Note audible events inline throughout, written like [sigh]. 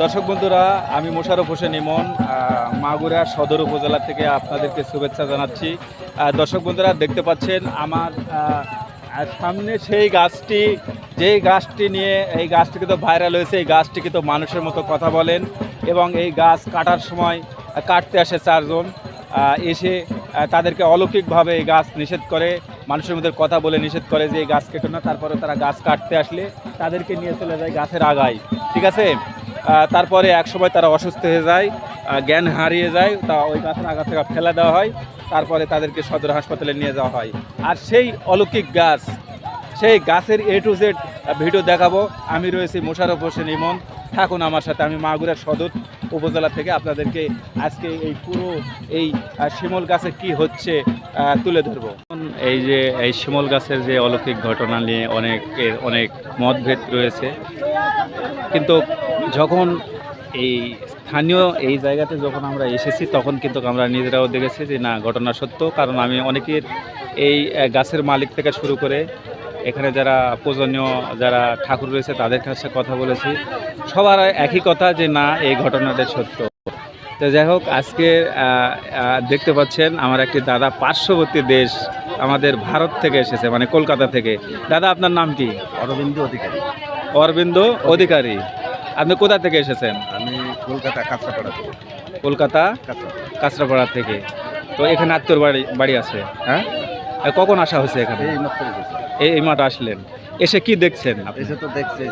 দর্শক বন্ধুরা, আমি মোশারফ হোসেন ইমন মাগুরা সদর উপজেলা থেকে আপনাদেরকে শুভেচ্ছা জানাচ্ছি। দর্শক বন্ধুরা, দেখতে পাচ্ছেন আমার সামনে সেই গাছটি, যেই গাছটি নিয়ে, এই গাছটি কিন্তু ভাইরাল হয়েছে, এই গাছটি কিন্তু মানুষের মতো কথা বলেন এবং এই গাছ কাটার সময় কাটতে আসে চারজন এসে তাদেরকে অলৌকিকভাবে এই গাছ নিষেধ করে, মানুষের মধ্যে কথা বলে নিষেধ করে যে এই গাছ কেটো না, তারপরে তারা গাছ কাটতে আসলে তাদেরকে নিয়ে চলে যায় গাছের আগায়। ঠিক আছে? তারপরে এক সময় তারা অসুস্থ হয়ে যায় জ্ঞান হারিয়ে যায়, তা ওই গাছের আগা থেকে ফেলে দেওয়া হয়, তারপরে তাদেরকে সদর হাসপাতালে নিয়ে যাওয়া হয়। আর সেই অলৌকিক গাছ, সেই গাছের এ টু জেড ভিডিও দেখাবো। আমি রয়েছি মোশারফ হোসেন ইমন। থাকুন আমার সাথে, আমি মাগুরা সদর উপজেলা থেকে আপনাদেরকে আজকে এই পুরো এই শিমল গাছে কি হচ্ছে তুলে ধরবো। এই যে, এই শিমল গাছের যে অলৌকিক ঘটনা নিয়ে অনেকের অনেক মতভেদ রয়েছে। কিন্তু যখন এই স্থানীয় এই জায়গাতে যখন আমরা এসেছি তখন কিন্তু আমরা নিজেরাও দেখেছি যে না ঘটনা সত্য। কারণ আমি অনেকের এই গাছের মালিক থেকে শুরু করে এখানে যারা পূজনীয় যারা ঠাকুর রয়েছে তাদের কাছে কথা বলেছি। সবার একই কথা যে না এই ঘটনাটা সত্য। তো যাই হোক আজকে দেখতে পাচ্ছেন আমার একটি দাদা পার্শ্ববর্তী দেশ আমাদের ভারত থেকে এসেছে মানে কলকাতা থেকে। দাদা আপনার নাম কি? অরবিন্দ অধিকারী। অরবিন্দ অধিকারী। আপনি কোথা থেকে এসেছেন? আমি কলকাতা কাঁচরাপাড়া থেকে। কলকাতা? কাঁচরাপাড়া। থেকে। তো এখানে আত্মীয় বাড়ি বাড়ি আছে হ্যাঁ? কখন আসা হয়েছে এখানে? এই এই মাঠ আসলেন। এসে কি দেখছেন আপনি? এসে তো দেখছি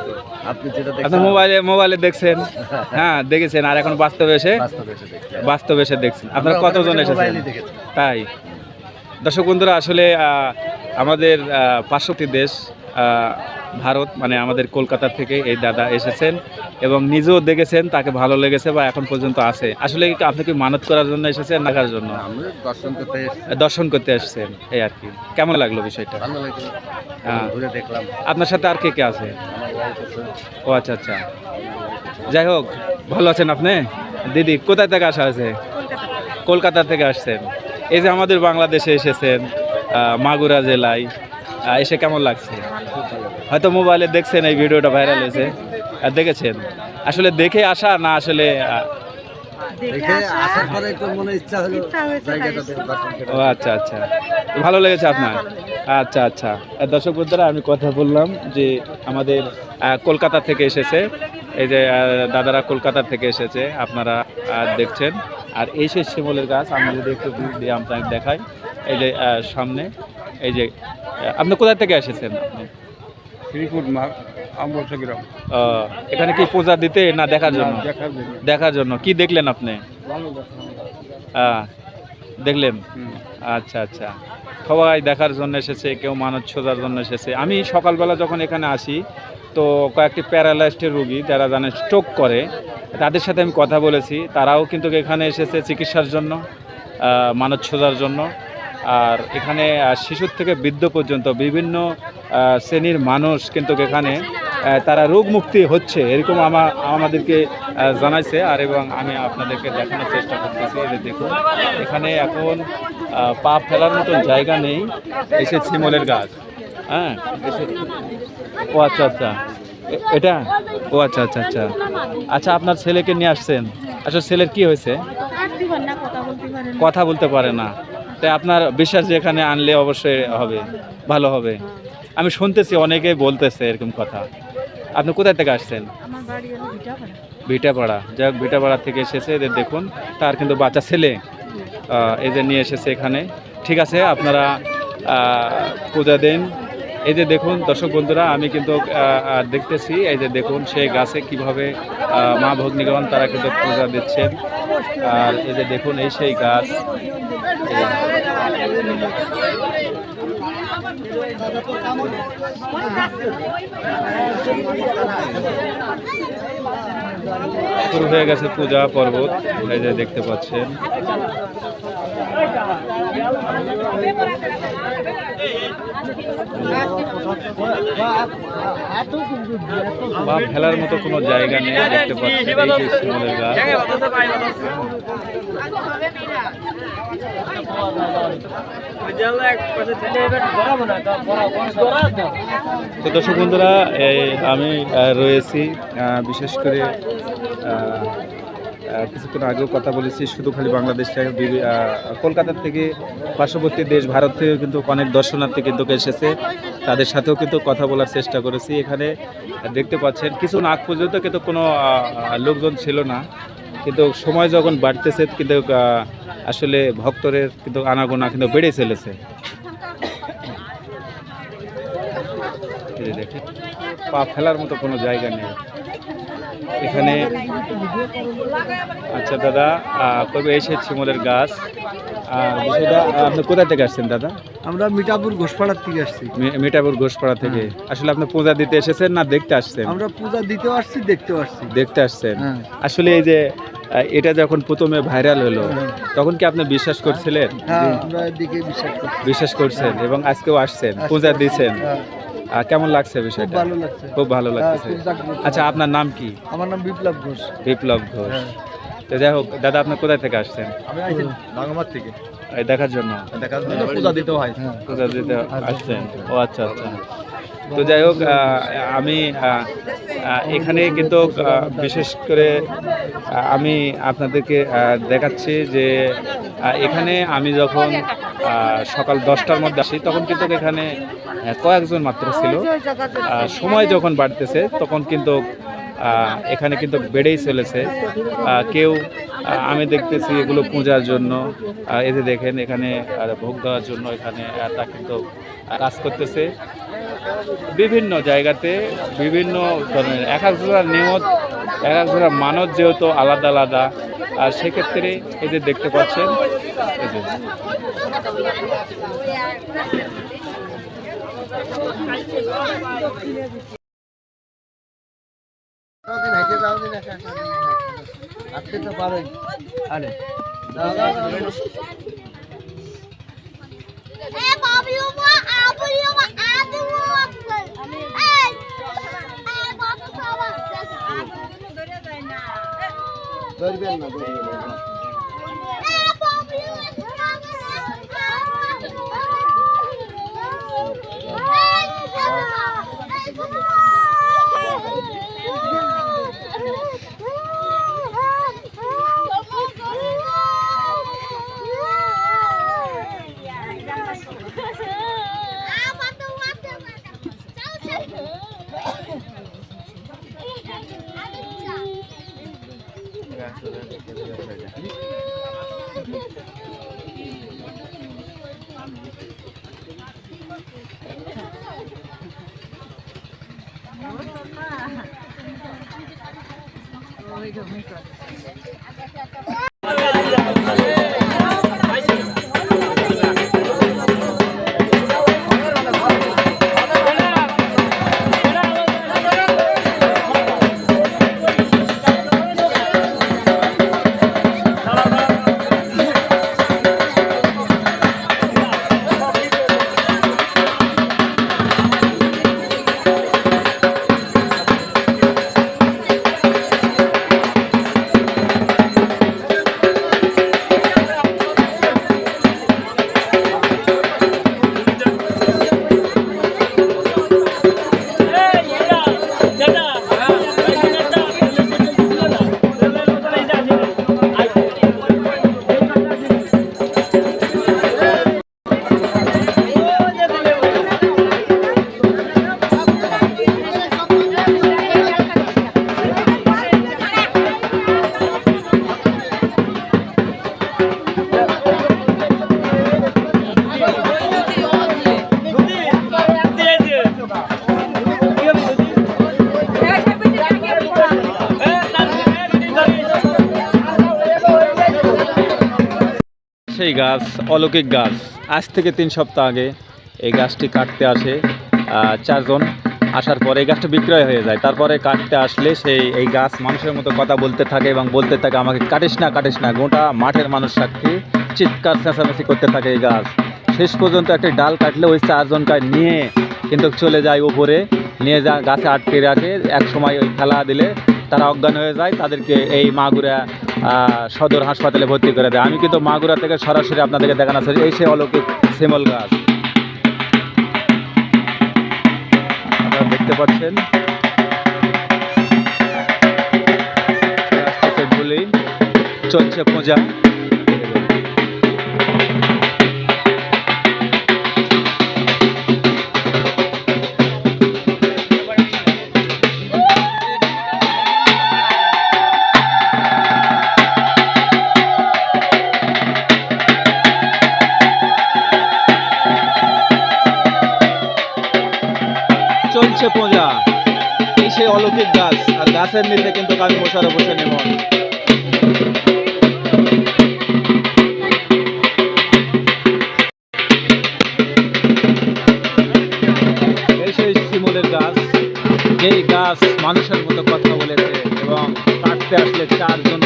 আপনি যেটা আপনি দেখছেন মোবাইলে মোবাইলে দেখছেন? [laughs] হ্যাঁ দেখেছেন। আর এখন বাস্তবে এসে? বাস্তবে এসে দেখছেন। আপনারা কতজন এসেছেন? তাই। দর্শক বন্ধুরা আসলে আমাদের পার্শ্ববর্তী দেশ ভারত মানে আমাদের কলকাতা থেকে এই দাদা এসেছেন এবং নিজেও দেখেছেন তাকে ভালো লেগেছে বা এখন পর্যন্ত আছে। আসলে কি আপনি কি মানত করার জন্য এসেছেন নাকার জন্য? দর্শন করতে দর্শন করতে এসেছেন এই আর কি। কেমন লাগল বিষয়টা। দেখলাম। আপনার সাথে আর কে কে আছে? ও আচ্ছা আচ্ছা। যাই হোক ভালো আছেন আপনি? দিদি কোথায় থেকে আসা আছে কলকাতা থেকে আসছেন। এই যে আমাদের বাংলাদেশে এসেছেন মাগুরা জেলায়। এসে কেমন লাগছে? হয়তো মোবাইলে দেখছেন এই ভিডিওটা ভাইরাল হয়েছে। আর দেখেছেন? আসলে দেখে আসা না আসলে মনে ও আচ্ছা আচ্ছা। ভালো লেগেছে আপনার? আচ্ছা আচ্ছা। আর দর্শক বন্ধুরা আমি কথা বললাম যে আমাদের কলকাতা থেকে এসেছে। এই যে দাদারা কলকাতা থেকে এসেছে। আপনারা দেখছেন। আর এই সেই শিমলের গাছ আমি যদি একটু দিয়ে আপনাকে দেখাই। এই যে সামনে এই যে আপনি কোথা থেকে এসেছেন? আপনি শ্রীপুর আমবর্ষা গ্রাম। এখানে কি পূজা দিতে না দেখার জন্য? দেখার জন্য। কি দেখলেন আপনি? দেখলেন? আচ্ছা আচ্ছা। সবাই দেখার জন্য এসেছে কেউ মানত ছোঁজার জন্য এসেছে। আমি সকালবেলা যখন এখানে আসি তো কয়েকটি প্যারালাইজডের রুগী যারা জানে স্ট্রোক করে তাদের সাথে আমি কথা বলেছি। তারাও কিন্তু এখানে এসেছে চিকিৎসার জন্য আহ, মানত ছোঁজার জন্য। আর এখানে শিশুর থেকে বৃদ্ধ পর্যন্ত বিভিন্ন শ্রেণির মানুষ কিন্তু এখানে তারা রোগ মুক্তি হচ্ছে এরকম আমার আমাদেরকে জানাইছে। আর এবং আমি আপনাদেরকে দেখানোর চেষ্টা করতেছি যে দেখুন এখানে এখন পা ফেলার মতন জায়গা নেই এসে শিমলের গাছ। হ্যাঁ ও আচ্ছা আচ্ছা। এটা? ও আচ্ছা আচ্ছা আচ্ছা। আচ্ছা আপনার ছেলেকে নিয়ে আসছেন। আচ্ছা ছেলের কি হয়েছে? কথা বলতে পারে না। তাই আপনার বিশ্বাস যে এখানে আনলে অবশ্যই হবে ভালো হবে। আমি শুনতেছি অনেকেই বলতেছে এরকম কথা। আপনি কোথায় থেকে আসছেন? ভিটাপাড়া। হোক ভিটাপাড়া থেকে এসেছে এদের দেখুন। তার কিন্তু বাচ্চা ছেলে যে নিয়ে এসেছে এখানে। ঠিক আছে আপনারা পূজা দিন। এই যে দেখুন দর্শক বন্ধুরা আমি কিন্তু দেখতেছি এই যে দেখুন সেই গাছে কীভাবে মা ভগ্নিগণ তারা কিন্তু পূজা দিচ্ছেন। আর এই যে দেখুন এই সেই গাছ। শুরু হয়ে গেছে পূজা পর্বত এই যে দেখতে পাচ্ছেন। বা ফেলার মতো কোনো জায়গা নেই, দেখতে পাচ্ছি তো দর্শক বন্ধুরা আমি রয়েছি বিশেষ করে কিছুক্ষণ আগেও কথা বলেছি, শুধু খালি বাংলাদেশ কলকাতা থেকে, পার্শ্ববর্তী দেশ ভারত থেকেও কিন্তু অনেক দর্শনার্থী কিন্তু এসেছে। তাদের সাথেও কিন্তু কথা বলার চেষ্টা করেছি। এখানে দেখতে পাচ্ছেন, কিছু আগ পর্যন্ত কিন্তু কোনো লোকজন ছিল না। কিন্তু সময় যখন বাড়তেছে, কিন্তু আসলে ভক্তদের কিন্তু আনাগোনা কিন্তু বেড়ে চলেছে। পা ফেলার মতো কোনো জায়গা নেই। এখানে আচ্ছা দাদা কবে এসে শিমলের গাছ? বিষয়টা আপনি কোথা থেকে আসছেন দাদা? আমরা মিঠাপুর ঘোষপাড়ার থেকে আসছি। মিঠাপুর ঘোষপাড়া থেকে। আসলে আপনি পূজা দিতে এসেছেন না দেখতে আসছেন? আমরা পূজা দিতেও আসছি দেখতেও আসছি। দেখতে আসছেন। হ্যাঁ। আসলে এই যে এটা যখন প্রথমে ভাইরাল হলো তখন কি আপনি বিশ্বাস করছিলেন? হ্যাঁ বিশ্বাস করছেন এবং আজকেও আসছেন পূজা দিয়েছেন হ্যাঁ, আহ, কেমন লাগছে খুব বিষয়টা ভালো লাগছে। খুব ভালো হ্যাঁ, খুব জাগ্রত। আচ্ছা আপনার নাম কি? আমার নাম বিপ্লব ঘোষ। বিপ্লব ঘোষ। হ্যাঁ। তো যাই হোক দাদা আপনি কোথায় থেকে আসছেন? আমি আইছি বাংলামার থেকে। এই দেখার জন্য? পূজা দিতে হয় হ্যাঁ। পূজা দিতে আসছেন। ও আচ্ছা আচ্ছা। তো যাই হোক আমি এখানে কিন্তু বিশেষ করে আমি আপনাদেরকে দেখাচ্ছি যে এখানে আমি যখন সকাল দশটার মধ্যে আসি, তখন কিন্তু এখানে কয়েকজন মাত্র ছিল। সময় যখন বাড়তেছে, তখন কিন্তু এখানে কিন্তু বেড়েই চলেছে। কেউ আমি দেখতেছি এগুলো পূজার জন্য এতে দেখেন, এখানে ভোগ দেওয়ার জন্য এখানে তা কিন্তু কাজ করতেছে। বিভিন্ন জায়গাতে বিভিন্ন ধরনের এক এক জোড়ার নিয়ত এক এক জোড়ার মানত যেহেতু আলাদা আলাদা, আর সেক্ষেত্রে যে দেখতে পাচ্ছেন ধরবেন না ধরবেন না હોય ગમે તો. গাছ, অলৌকিক গাছ। আজ থেকে তিন সপ্তাহ আগে এই গাছটি কাটতে আসে চারজন। আসার পরে এই গাছটা বিক্রয় হয়ে যায়। তারপরে কাটতে আসলে সেই এই গাছ মানুষের মতো কথা বলতে থাকে এবং বলতে থাকে, আমাকে কাটিস না কাটিস না। গোটা মাঠের মানুষ সাক্ষী, চিৎকার, চেঁচামেচি করতে থাকে এই গাছ। শেষ পর্যন্ত একটা ডাল কাটলে ওই চারজনকে নিয়ে কিন্তু চলে যায় উপরে, নিয়ে যা গাছে আটকে রাখে। এক সময় ওই খেলা দিলে তারা অজ্ঞান হয়ে যায়, তাদেরকে এই মাগুরা সদর হাসপাতালে ভর্তি করে দেয়। আমি কিন্তু মাগুরা থেকে সরাসরি আপনাদেরকে দেখানো আছে এই সে অলৌকিক শিমল গাছ। আপনারা দেখতে পাচ্ছেন? চলছে পূজা। চলছে পূজা। এই সেই অলৌকিক গাছ। আর গাছের নিচে কিন্তু বসে নেব এই গাছ, যেই গাছ মানুষের মতো কথা বলেছে এবং কাটতে আসলে চারজন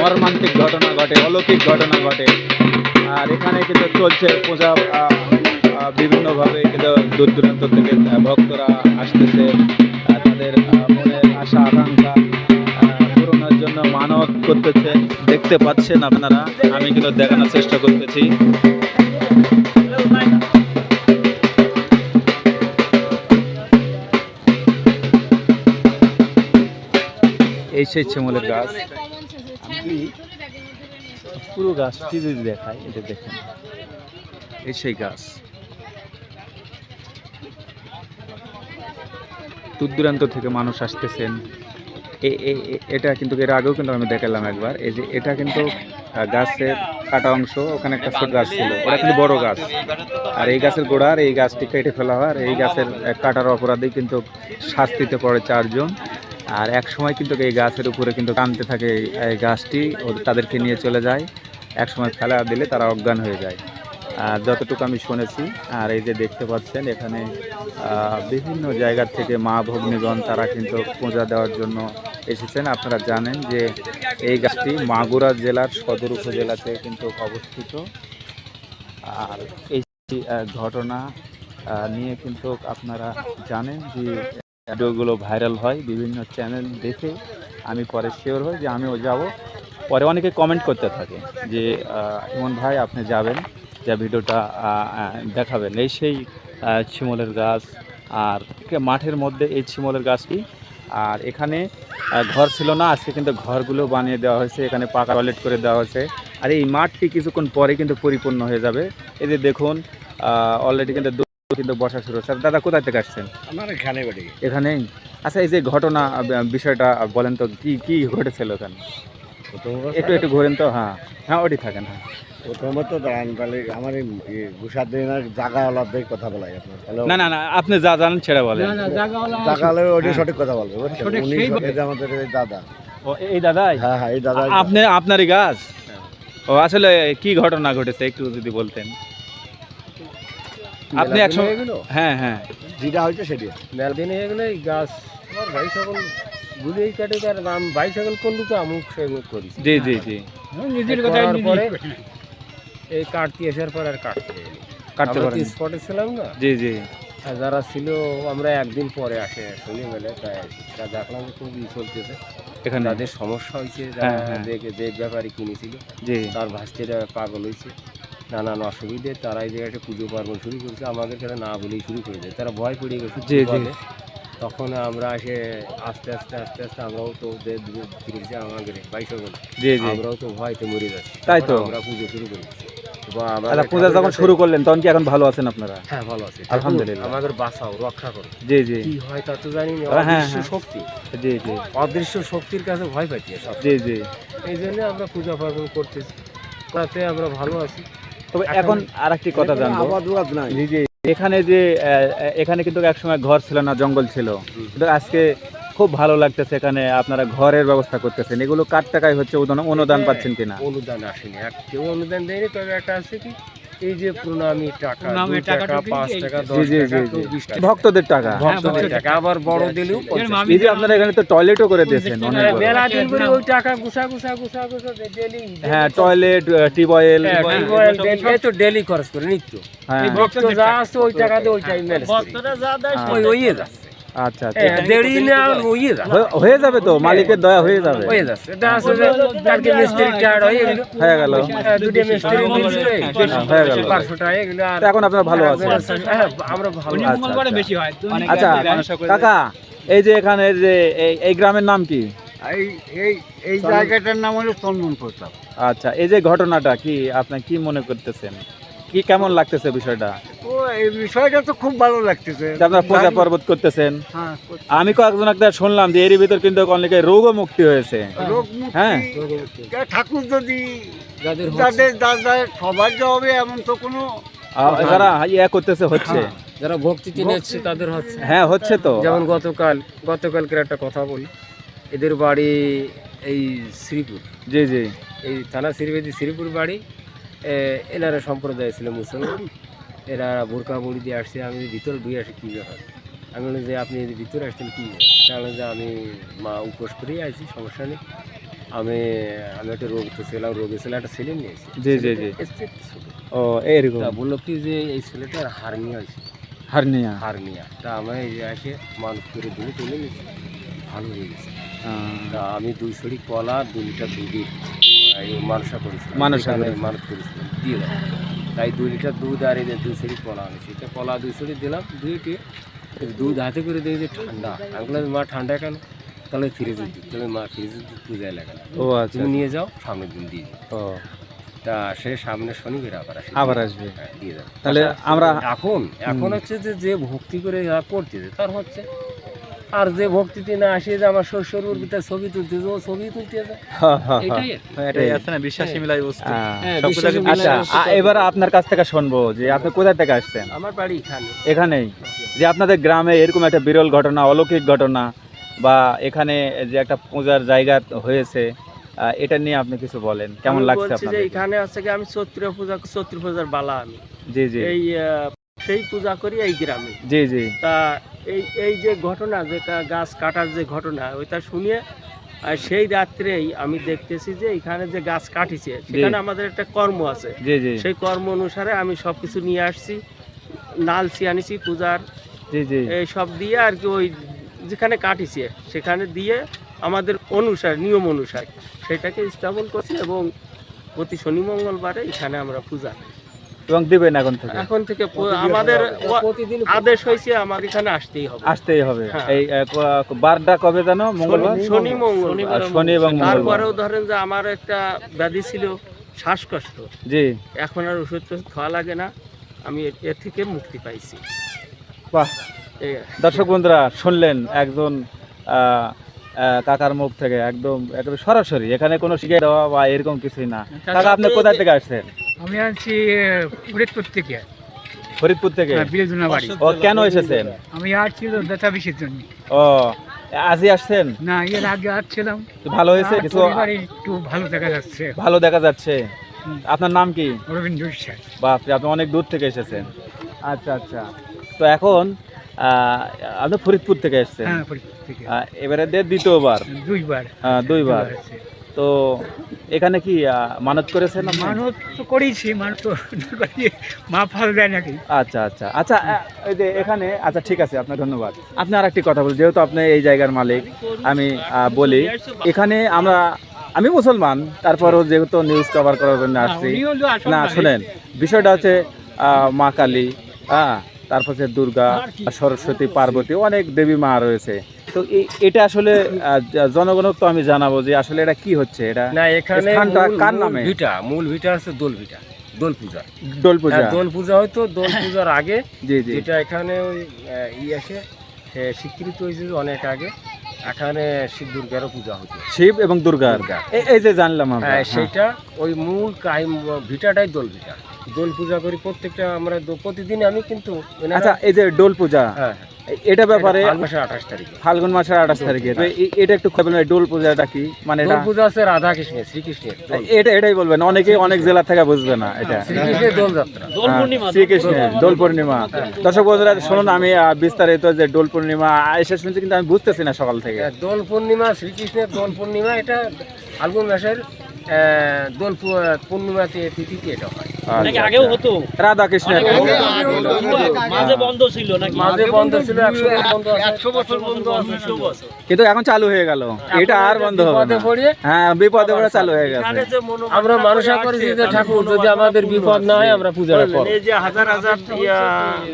মর্মান্তিক ঘটনা ঘটে, অলৌকিক ঘটনা ঘটে। আর এখানে কিন্তু চলছে পূজা বিভিন্নভাবে কিন্তু দূর দূরান্ত থেকে দেখতে পাচ্ছেন আপনারা, আমি কিন্তু দেখানোর চেষ্টা করতেছি। এই সেই ছেমলের গাছ। পুরো গাছটি যদি দেখাই, এটা দেখেন। এই সেই গাছ। দূর দূরান্ত থেকে মানুষ আসতেছেন। এটা কিন্তু এর আগেও কিন্তু আমি দেখালাম একবার। এই যে এটা কিন্তু গাছের কাটা অংশ, ওখানে একটা ছোট গাছ ছিল। ওটা কিন্তু বড় গাছ। আর এই গাছের গোড়ার এই গাছটি কেটে ফেলা হয়। আর এই গাছের কাটার অপরাধেই কিন্তু শাস্তিতে পড়ে চারজন। আর এক সময় কিন্তু এই গাছের উপরে কিন্তু টানতে থাকে এই- গাছটি, ও তাদেরকে নিয়ে চলে যায়। এক সময় ফেলা দিলে তারা অজ্ঞান হয়ে যায়। আর যতটুকু আমি শুনেছি, আর এই যে দেখতে পাচ্ছেন, এখানে বিভিন্ন জায়গার থেকে মা ভগ্নীগণ তারা কিন্তু পূজা দেওয়ার জন্য এসেছেন। আপনারা জানেন যে এই গাছটি মাগুরা জেলার সদর উপজেলাতে কিন্তু অবস্থিত। আর এই ঘটনা নিয়ে কিন্তু আপনারা জানেন যে ভিডিওগুলো ভাইরাল হয় বিভিন্ন চ্যানেল দেখে। আমি পরে শিওর হই যে আমিও যাব। পরে অনেকে কমেন্ট করতে থাকে যে ইমন ভাই আপনি যাবেন যা ভিডিওটা দেখাবেন। এই সেই আহ, শিমলের গাছ। আর মাঠের মধ্যে এই শিমলের গাছটি আর এখানে ঘর ছিল না আজকে কিন্তু ঘরগুলো বানিয়ে দেওয়া হয়েছে এখানে পাকা টয়লেট করে দেওয়া হয়েছে। আর এই মাঠটি কিছুক্ষণ পরে কিন্তু পরিপূর্ণ হয়ে যাবে। এই যে দেখুন অলরেডি কিন্তু কিন্তু বসা শুরু হচ্ছে দাদা কোথায় থেকে আসছেন? আমার এখানে বাড়ি। এখানেই? আচ্ছা এই যে ঘটনা বিষয়টা বলেন তো কি কি ঘটেছিল এখানে? একটু একটু ঘোরেন তো হ্যাঁ। হ্যাঁ ওটি থাকেন হ্যাঁ। প্রথমত দাঁড়ান তাহলে আমার দিনের জায়গা আলাদাই কথা বলাই আপনার। না না না আপনি যা জানেন সেটা বলেন। ওইটা হ্যাঁ। সঠিক কথা বলবে বুঝছেন? উনি আমাদের দাদা। ও এই দাদাই? হ্যাঁ হ্যাঁ এই দাদা আপনি আপনারই গাছ? ও আসলে কি ঘটনা ঘটেছে একটু যদি বলতেন। আপনি দিন হয়ে গেলো? হ্যাঁ যেটা হয়েছে সেটি। মেলা দিন হয়ে গেলে এই গাছ আমার ভাই সকল গুলিই কাটে তার দাম ভাই সকল করলু তো আমুক করি জি জি জি। করার পরে এই কাটতে আসার পর আর কাটতে কাটতে পারেন। স্পটে ছিলাম না? জি জি। যারা ছিল আমরা একদিন পরে আসে শুনি মেলে তাই তা দেখলাম যে খুব ই চলতেছে। এখানে? তাদের সমস্যা হয়েছে হ্যাঁ, হ্যাঁ। দেখে যে ব্যাপারী কিনেছিল জি। তার ভাস্তিরা পাগল হয়েছে। নানান অসুবিধে তারা এই জায়গাটা পুজো পার্বণ শুরু করেছে আমাদের কাছে না বলেই শুরু করে দেয়। তারা ভয় পড়ে গেছে। তখন আমরা এসে আস্তে আস্তে আস্তে আস্তে আমরাও তো আমাদের বাইশ আমরাও তো ভয়তে মরে যাচ্ছি। তাই তো। আমরা পুজো শুরু করি এবং আমরা আচ্ছা পূজা যখন শুরু করলেন তখন কি এখন ভালো আছেন আপনারা? হ্যাঁ ভালো আছে। আলহামদুলিল্লাহ। আমাদের বাঁচাও রক্ষা করো। জি জি। কি হয় তা তো জানি না হ্যাঁ, হ্যাঁ, অদৃশ্য। শক্তি। জি জি। অদৃশ্য শক্তির কাছে ভয় পাচ্ছি সব। জি জি। এই জন্য আমরা পূজা পার্বণ করতেছি। তাতে আমরা ভালো আছি। তবে এখন আর একটি কথা জানব। জি জি। এখানে যে এখানে কিন্তু একসময় ঘর ছিল না জঙ্গল ছিল। কিন্তু আজকে খুব ভালো লাগতেছে এখানে আপনারা ঘরের ব্যবস্থা করতেছেন। এগুলো কার টাকায় হচ্ছে? অনুদান- পাচ্ছেন কিনা? অনুদান আসেনি। এক কেউ অনুদান দেয়নি তবে একটা আছে কি? এই যে প্রণামী টাকা টাকা পাঁচ টাকা দশ জি টাকা বিশ টাকা। ভক্তদের টাকা। ভক্তদের টাকা। আবার বড় দিলেও এই যে আপনারা এখানে তো টয়লেটও করে দিয়েছেন অনেক টাকা। বড়। মেলা দিন করে ওই টাকা গুছা গুছা গুছা গুছা ডেলি হ্যাঁ টয়লেট টিউবওয়েল। এই তো ডেলি খরচ করে নিত্য। হ্যাঁ। ভক্ত যা আছে ওই টাকা দিয়ে ওইটাই ম্যানেজ ওই ওইয়ে যাচ্ছে। আচ্ছা আচ্ছা। হ্যাঁ, দেরি না ওইয়ে হয়ে- হয়ে যাবে তো মালিকের দয়া হয়ে যাবে। হয়ে যাচ্ছে। এটা আছে যে কালকে মিস্ত্রি টায়ার হয়ে গেল। হয়ে গেল। হ্যাঁ, দুটো মিস্ত্রি মিলছিল এই। হ্যাঁ, হয়ে গেল। পাঁচশো টাকা এগুলো আর এখন আপনারা ভালো আছেন? হ্যাঁ, আমরা ভালো আছি। আচ্ছা আচ্ছা কাকা এই যে এখানে যে এই- এই গ্রামের নাম কি? এই জায়গাটার নাম হলো চন্দন প্রতাপ। আচ্ছা এই যে ঘটনাটা কি আপনি কি মনে করতেছেন? কি কেমন লাগতেছে বিষয়টা? ও এই বিষয়টা তো খুব ভালো লাগতেছে। আপনারা পূজা পর্বত করতেছেন। হ্যাঁ আমি কয়েকজন একটা শুনলাম যে এর ভিতর কিন্তু অনেকে রোগও মুক্তি হয়েছে। হ্যাঁ। ঠাকুর যদি যাদের যাদের যাদের সবার যে হবে এমন তো কোনো যারা ইয়ে করতেছে হচ্ছে। যারা ভক্তি চিনে এসছে তাদের হচ্ছে। হ্যাঁ হচ্ছে তো। যেমন গতকাল গতকালকের একটা কথা বলি। এদের বাড়ি এই শ্রীপুর। জি জি। এই থানা শ্রীবেদী শ্রীপুর বাড়ি এনারা সম্প্রদায় ছিল মুসলমান। এরা বোরকা বড়ি দিয়ে আসছে আমি ভিতরে ঢুয়ে আসি কী ব্যাপার? আমি বললাম যে আপনি যদি ভিতরে আসছেন কী তাহলে যে আমি মা উপোস করেই আছি সমস্যা নেই। আমি আমি একটা রোগ তো ছিলাম রোগে ছিল একটা ছেলে নিয়েছি জি জি জি। ও এইরকম তা বলল কি যে এই ছেলেটার হার্নিয়া হয়েছে। হারনিয়া। হার্নিয়া। তা আমার এই যে এসে মানুষ করে দিলে তুলে নিচ্ছি ভালো হয়ে গেছে। তা আমি দুই ছড়ি কলা দু লিটার দুধের এই মানসা করেছিলাম। মানুষ করেছিলাম। দিয়ে দাও। তাই দুই লিটার দুধ আর এই যে দুই ছড়ি কলা আনেছি। এটা কলা দুই ছড়ি দিলাম দুইটি দুধ হাতে করে দিয়ে যে ঠান্ডা আমি বললাম মা ঠান্ডা কেন? তাহলে ফ্রিজের দুধ তাহলে মা ফ্রিজের দুধ পূজায় লাগে ও আচ্ছা তুমি নিয়ে যাও সামনের দিন দিয়ে যাও। ও। তা সে সামনে শনিবার আবার আসবে। আবার আসবে। হ্যাঁ, দিয়ে যাও তাহলে আমরা এখন এখন হচ্ছে যে যে ভক্তি করে যারা করতেছে তার হচ্ছে আর যে ভক্তিতে না আসে যে আমার শস্যর উর্বিতা ছবি তুলতেছে ও ছবি। এটাই আছে না বিশ্বাসী মিলাই বস্তু। আহ, হ্যাঁ, মিলাই আচ্ছা এবার আপনার কাছ থেকে শুনব যে আপনি কোথা থেকে আসছেন? আমার বাড়ি এখানে। এখানেই। যে আপনাদের গ্রামে এরকম একটা বিরল ঘটনা অলৌকিক ঘটনা বা এখানে যে একটা পূজার জায়গা হয়েছে আহ, এটা নিয়ে আপনি কিছু বলেন। কেমন লাগছে যে আপনাদের? এখানে আছে কি আমি চৈত্র পূজা চৈত্র পূজার বালা আমি। জি জি। এই আহ, সেই পূজা করি এই গ্রামে। জি জি। তা এই এই যে ঘটনা যে গাছ কাটার যে ঘটনা ওইটা শুনিয়ে আর সেই রাত্রেই আমি দেখতেছি যে এখানে যে গাছ কাটিছে সেখানে আমাদের একটা কর্ম আছে। সেই কর্ম অনুসারে আমি সব কিছু নিয়ে আসছি নালসি আনিছি পূজার। জি জি। এই সব দিয়ে আর কি ওই যেখানে কাটিছে সেখানে দিয়ে আমাদের অনুসার নিয়ম অনুসার সেটাকে স্থাপন করছি এবং প্রতি শনি মঙ্গলবারে এখানে আমরা পূজা করি। এবং দিবেন এখন থেকে? এখন থেকে আমাদের প্রতিদিন আদেশ হয়েছে এখানে আসতেই হবে। আসতেই হবে। হ্যাঁ। এই বারটা কবে জানো? মঙ্গলবার? শনি- শনি মঙ্গল আর শনি এবং তারপরেও ধরেন যে আমার একটা ব্যাধি ছিল শ্বাসকষ্ট। জি। এখন আর ওষুধ টষুধ খাওয়া লাগে না। আমি এর থেকে মুক্তি পাইছি। বাহ। দর্শক বন্ধুরা শুনলেন একজন আহ, আহ, কাকার মুখ থেকে একদম একদম সরাসরি। এখানে কোনো শিখে দেওয়া বা এরকম কিছুই না। কাকা আপনি কোথা থেকে আসছেন? আমি আছি ফরিদপুর থেকে। ফরিদপুর থেকে? বিরজনা বাড়ি। ও কেন এসেছেন? আমি বিষের জন্য। ও আজই আসছেন? না এর আগে আসছিলাম। ভালো হয়েছে? কিছু একটু ভালো দেখা যাচ্ছে। ভালো দেখা যাচ্ছে। আপনার নাম কি? রবীন্দ্র বাপরে আপনি অনেক দূর থেকে এসেছেন। আচ্ছা আচ্ছা। তো এখন আহ, আপনি ফরিদপুর থেকে এসেছেন। হ্যাঁ ফরিদপুর থেকে। এবারে দ্বিতীয়বার। দুইবার। আহ, দুইবার। তো এখানে কি মানত করেছেন? মানত তো করেছি মানত তো মা ফল দেয় নাকি? আচ্ছা আচ্ছা। আচ্ছা এই যে এখানে আচ্ছা ঠিক আছে আপনার ধন্যবাদ। আপনি আর একটি কথা বলুন যেহেতু আপনি এই জায়গার মালিক আমি বলি এখানে আমরা আমি মুসলমান তারপরও যেহেতু নিউজ কভার করার জন্য আসছি। না। শুনেন বিষয়টা হচ্ছে মা কালী হ্যাঁ তারপর হচ্ছে দুর্গা সরস্বতী পার্বতী অনেক দেবী মা রয়েছে। তো এটা আসলে জনগণকে তো আমি জানাব যে আসলে এটা কি হচ্ছে এটা না এখানে কার নামে? ভিটা মূল ভিটা হচ্ছে দোল ভিটা দোল পূজা। দোল পূজা। হ্যাঁ, দোল পূজা হয়তো দোল পূজার আগে যেটা এখানে ওই ই আসে স্বীকৃত হয়েছে যে অনেক আগে এখানে শিব দুর্গারও পূজা হতো। শিব এবং দুর্গার দুর্গা। এই- যে জানলাম হ্যাঁ হ্যাঁ। সেইটা ওই মূল কাহিম ভিটাটাই দোল ভিটা। দোল পূজা করি প্রত্যেকটা আমরা প্রতিদিন আমি কিন্তু আচ্ছা এই যে দোল পূজা। হ্যাঁ হ্যাঁ। এটা ব্যাপারে ফাল্গুন মাসের আঠাশ তারিখে। ফাল্গুন মাসের আঠাশ তারিখে। তো এটা একটু খবর ডোল পূজাটা কি? মানে এটা পূজা আছে রাধা কৃষ্ণের শ্রীকৃষ্ণের এটা এটাই বলবেন অনেকে অনেক জেলা থেকে বুঝবে না এটা। শ্রীকৃষ্ণের দোল যাত্রা। হ্যাঁ, শ্রীকৃষ্ণের দোল পূর্ণিমা। দর্শক বন্ধুরা শুনুন আমি বিস্তারিত যে দোল পূর্ণিমা এসে শুনছি কিন্তু আমি বুঝতেছি না সকাল থেকে। হ্যাঁ, দোল পূর্ণিমা শ্রীকৃষ্ণের দোল পূর্ণিমা এটা ফাল্গুন মাসের আহ, দোল পূর্ণিমাতে তিথিতে এটা হয়। আগেও হতো? রাধা কৃষ্ণের মাঝে বন্ধ ছিল নাকি? মাঝে বন্ধ ছিল একশো বছর বন্ধ আছে। একশো বছর বন্ধ আছে। কিন্তু এখন চালু হয়ে গেল। এটা আর বন্ধ হবে না। হ্যাঁ বিপদে পড়ে চালু হয়ে গেছে। আমরা মানুষা করেছি যে ঠাকুর যদি আমাদের বিপদ না হয় আমরা পূজাটা করব এই যে হাজার হাজার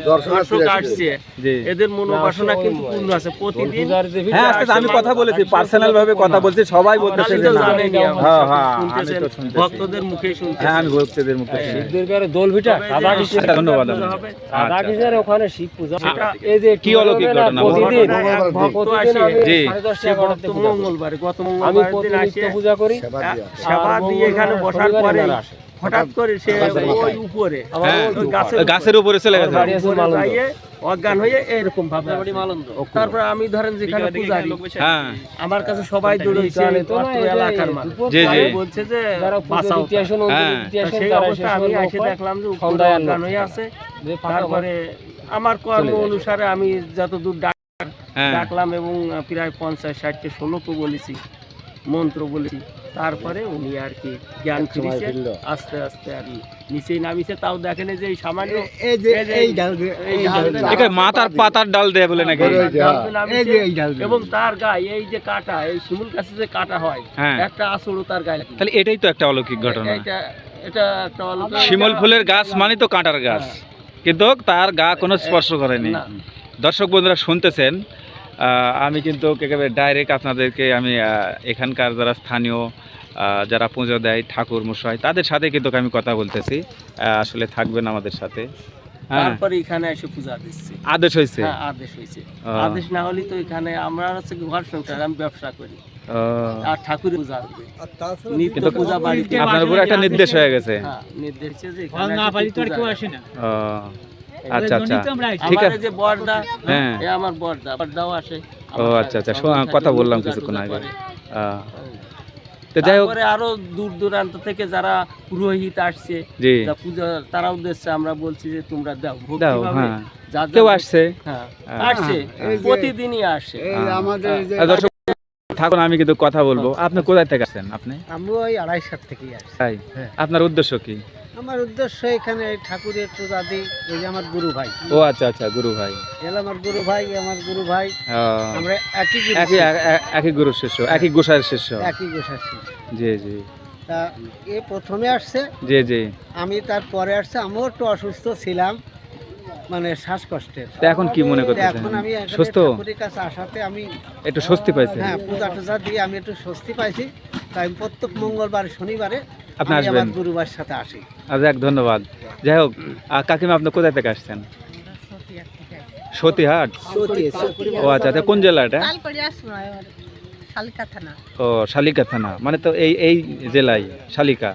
দর্শক আসছে। এদের মনোবাসনা কিন্তু পূর্ণ আছে। প্রতিদিন পূজার যে ভিড় হ্যাঁ আমি কথা বলেছি পার্সোনাল ভাবে কথা বলছি সবাই বলতেছে হ্যাঁ হ্যাঁ ভক্তদের মুখে শুনতেছেন হ্যাঁ আমি ভক্তদের মুখে দোল ভিটা ধন্যবাদ ওখানে শিব পূজা? এই যে কি অলৌকিক ঘটনা? প্রতিদিন জি। মঙ্গলবারে গত মঙ্গলবার পূজা করি। সেবা দিয়া এখানে বসার পরে এনারা হঠাৎ করে সে ওই উপরে আমার হ্যাঁ, গাছের গাছের উপরে চলে গেছে। অজ্ঞান হয়ে এরকম ভাবে। তারপর আমি ধরেন যেখানে পূজারি হ্যাঁ। আমার কাছে সবাই জানে তো এলাকার মানুষ। বলছে যে বাঁচাও হ্যাঁ। সেই অবস্থা আমি এসে দেখলাম যে উপরে অজ্ঞান হয়ে আছে। তারপরে আমার কর্ম অনুসারে আমি যতদূর ডাক হ্যাঁ। ডাকলাম এবং প্রায় পঞ্চাশ ষাটটি ষোলোকে বলেছি মন্ত্র বলেছি। তারপরে উনি আর কি জ্ঞান ফিরেছে আস্তে আস্তে আর কি নিচেই নামিছে তাও দেখেন যে এই সামান্য এই যে এই ডাল এই মাথার পাতার ডাল দেয় বলে নাকি? হ্যাঁ। এবং তার গায়ে এই যে কাটা এই শিমুল গাছে যে কাটা হয় হ্যাঁ। একটা আসরও তার গায়ে লাগে। তাহলে এটাই তো একটা অলৌকিক ঘটনা। এটা এটা একটা অলৌকিক- শিমল ফুলের গাছ মানে তো কাঁটার গাছ। কিন্তু তার গা কোনো স্পর্শ করেনি। না। দর্শক বন্ধুরা শুনতেছেন আমি কিন্তু একেবারে ডাইরেক্ট আপনাদেরকে আমি এখানকার যারা স্থানীয় আহ, যারা পুজো দেয় ঠাকুর মশাই তাদের সাথে কিন্তু আমি কথা বলতেছি। আসলে থাকবেন আমাদের সাথে। হ্যাঁ। তারপরে এখানে এসে পূজা দিচ্ছে। আদেশ হয়েছে? হ্যাঁ আদেশ হয়েছে। আদেশ না হলে তো এখানে আমরা হচ্ছে ঘর সংসার আমি ব্যবসা করি। আর ঠাকুরের পূজা নিত্য পূজা বাড়িতে আপনার উপরে একটা নির্দেশ হয়ে গেছে। হ্যাঁ নির্দেশ যে এখানে না পারি তো আর কেউ আসে না। ও, আচ্ছা আচ্ছা। ঠিক আছে। যে বর্দা হ্যাঁ। এ আমার বর্দা বর্দাও আসে ও আচ্ছা আচ্ছা। কথা বললাম কিছুক্ষণ আগে। তো যাই হোক। আরও দূর দূরান্ত থেকে যারা পুরোহিত আসছে পূজা তারা উদ্দেশ্যে আমরা বলছি যে তোমরা দাও। দাও হ্যাঁ। কেউ আসছে। আসছে। প্রতিদিনই আসে। আমাদের থাকুন আমি কিন্তু কথা বলব। আপনি কোথায় থেকে আসছেন আপনি? আমরা ওই থেকেই হ্যাঁ। আপনার উদ্দেশ্য কি? আমার উদ্দেশ্য এখানে এই ঠাকুরের পূজা দিই এই যে আমার গুরু ভাই। ও আচ্ছা আচ্ছা গুরু ভাই। এল আমার গুরু ভাই আমার গুরু ভাই। আমরা একই একই এক- এক- একই গুরু শিষ্য একই গোসাইয়ের শিষ্য। একই গোসাচ্ছি জি জি। তা এ প্রথমে আসছে জি জি। আমি তারপরে আসছে আমিও একটু অসুস্থ ছিলাম মানে শ্বাসকষ্টের। তা এখন কি মনে করতেছেন? এখন আমি সুস্থ? ঠাকুরের কাছে আসাতে আমি একটু স্বস্তি পাইছি হ্যাঁ পূজা টুজা দিয়ে আমি একটু স্বস্তি পাইছি। তাই আমি প্রত্যেক মঙ্গলবার শনিবারে আপনি আসবেন। গুরুবার সাথে আসি। আচ্ছা এক ধন্যবাদ। যাই হোক কাকিমা আপনি কোথায় থেকে আসছেন? সতীহাট। ও আচ্ছা আচ্ছা কোন জেলা এটা? ও শালিকা থানা। মানে তো এই এই জেলায় শালিকা?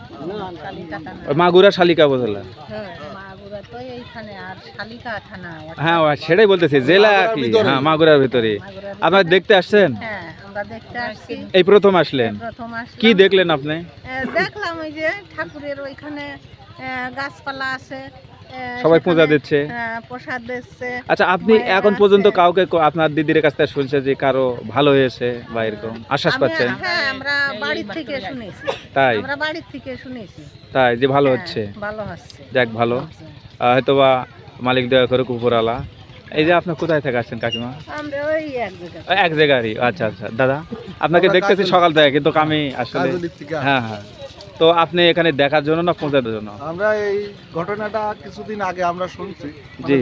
শালিকা মাগুরা শালিকা বোঝলা। হ্যাঁ মাগুরা তো এইখানে আর শালিকা থানা। হ্যাঁ ও সেটাই বলতেছি জেলা কি? হ্যাঁ মাগুরার ভিতরে। আপনার দেখতে আসছেন? হ্যাঁ। আমরা দেখতে আসছি। এই প্রথম আসলেন? প্রথম আসলাম। কি দেখলেন আপনি? দেখলাম ওই যে ঠাকুরের ওইখানে গাছপালা আছে। সবাই পূজা দিচ্ছে। প্রসাদ দিচ্ছে। আচ্ছা আপনি এখন পর্যন্ত কাউকে আপনার দিদির কাছ থেকে শুনছে যে কারও ভালো হয়েছে বা এরকম? আশ্বাস পাচ্ছেন? হ্যাঁ আমরা বাড়ির থেকে শুনেছি। তাই? আমরা বাড়ির থেকে শুনেছি। তাই যে ভালো হ্যাঁ, হচ্ছে। ভালো হচ্ছে। যাক ভালো। হয়তোবা মালিক দয়া করে কুপুরালা এই যে আপনি কোথায় থেকে আসছেন কাকিমা? আমরা ওই এক জায়গায়। ও, এক জায়গারই। আচ্ছা আচ্ছা। দাদা আপনাকে দেখতেছি সকাল থেকে কিন্তু আমি আসলে হ্যাঁ হ্যাঁ। তো আপনি এখানে দেখার জন্য না পৌঁছার জন্য? আমরা এই ঘটনাটা কিছুদিন আগে আমরা শুনছি। মানে জি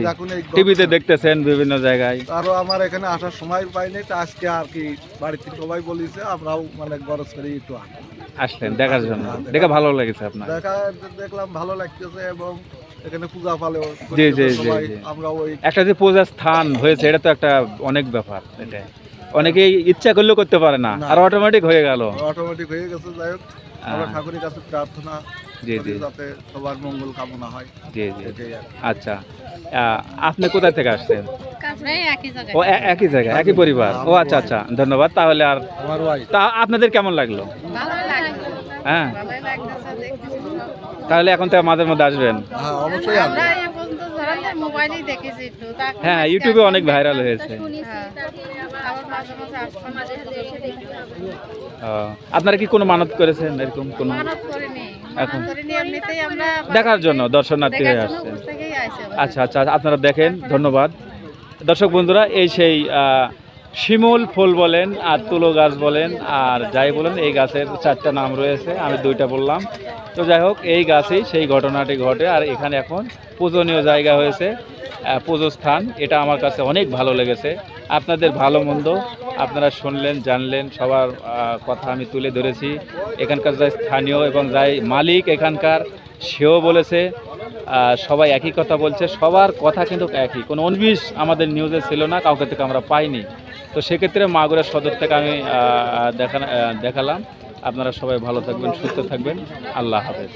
টিভিতে দেখতেছেন বিভিন্ন জায়গায়। আরও আমার এখানে আসার সময় পাইনি তো আজকে আর কি বাড়িতে সবাই বলিছে আমরাও মানে গরজ করে একটু আসি। আসলেন দেখার জন্য। দেখে ভালো লেগেছে আপনার। দেখা দেখলাম ভালো লাগতেছে এবং এখানে পূজা পালে জি, জি, জি, আমরা ওই একটা যে পূজার স্থান হয়েছে এটা তো একটা অনেক ব্যাপার এটা অনেকেই ইচ্ছা করলেও করতে পারে না না। আর অটোমেটিক হয়ে গেল। অটোমেটিক হয়ে গেছে যাই হোক। আমরা ঠাকুরের কাছে প্রার্থনা জি জি। যাতে সবার মঙ্গল কামনা হয়। জি জি। আচ্ছা। আপনি কোথায় থেকে আসছেন? ও একই জায়গায় একই পরিবার। ও আচ্ছা আচ্ছা। ধন্যবাদ। তাহলে আর তা আপনাদের কেমন লাগল? হ্যাঁ। তাহলে এখন তো মাঝে মধ্যে আসবেন? হ্যাঁ এখন হ্যাঁ ইউটিউবে অনেক ভাইরাল হয়েছে। আপনারা কি কোনো মানত করেছেন এরকম কোনো? এখন? দেখার জন্য দর্শনার্থী হয়ে আসছে আচ্ছা আচ্ছা আপনারা দেখেন ধন্যবাদ। দর্শক বন্ধুরা এই সেই শিমুল ফুল বলেন আর তুলো গাছ বলেন আর যাই বলেন, এই গাছের চারটা নাম রয়েছে, আমি দুইটা বললাম। তো যাই হোক, এই গাছেই সেই ঘটনাটি ঘটে আর এখানে এখন পূজনীয় জায়গা হয়েছে পুজো স্থান। এটা আমার কাছে অনেক ভালো লেগেছে। আপনাদের ভালো মন্দ আপনারা শুনলেন, জানলেন, সবার কথা আমি তুলে ধরেছি। এখানকার যাই স্থানীয় এবং যাই মালিক এখানকার, সেও বলেছে সবাই একই কথা বলছে, সবার কথা কিন্তু একই। কোনো উনবিশ আমাদের নিউজে ছিল না, কাউকে থেকে আমরা পাইনি। তো সেক্ষেত্রে মাগুরা সদর থেকে আমি দেখা দেখালাম। আপনারা সবাই ভালো থাকবেন, সুস্থ থাকবেন। আল্লাহ হাফেজ।